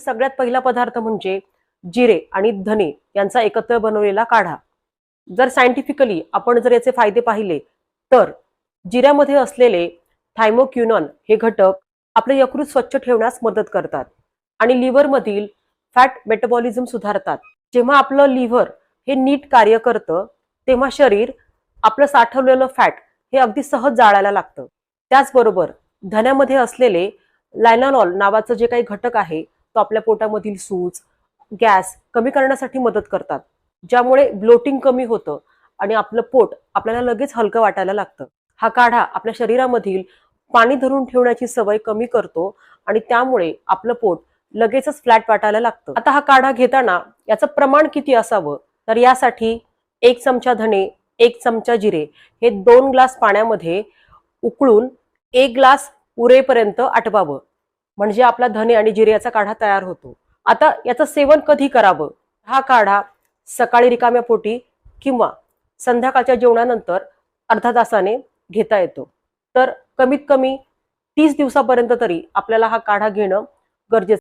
सगळ्यात पहिला पदार्थ म्हणजे जिरे आणि धने यांचा एकत्र बनवलेला काढा. जर सायंटिफिकली आपण जर याचे फायदे पाहिले तर जिऱ्यामध्ये असलेले थायमोक्युनॉन हे घटक आपले यकृत स्वच्छ ठेवण्यास मदत करतात आणि लिव्हरमधील फॅट मेटाबॉलिझम सुधारतात. जेव्हा आपलं लिव्हर हे नीट कार्य करतं तेव्हा शरीर आपलं साठवलेलं फॅट हे अगदी सहज जाळायला लागतं. त्याचबरोबर धन्यामध्ये असलेले लायनालॉल नावाचं जे काही घटक आहे तो आपल्या पोटामधील सूज गॅस कमी करण्यासाठी मदत करतात. ज्यामुळे ब्लोटिंग कमी होतं आणि आपलं पोट आपल्याला लगेच हलकं वाटायला लागतं. हा काढा आपल्या शरीरामधील पाणी धरून ठेवण्याची सवय कमी करतो आणि त्यामुळे आपलं पोट लगेचच फ्लॅट वाटायला लागतं. आता हा काढा घेताना याचं प्रमाण किती असावं? तर यासाठी एक चमचा धणे एक चमचा जिरे हे दोन ग्लास पाण्यामध्ये उकळून एक ग्लास उरेपर्यंत आटवावं. म्हणजे आपला धने आणि जिऱ्याचा काढा तयार होतो. आता याचं सेवन कधी करावं? हा काढा सकाळी रिकाम्या पोटी किंवा संध्याकाळच्या जेवणानंतर अर्धा तासाने घेता येतो. तर कमीत कमी तीस दिवसापर्यंत तरी आपल्याला हा काढा घेणं गरजेचं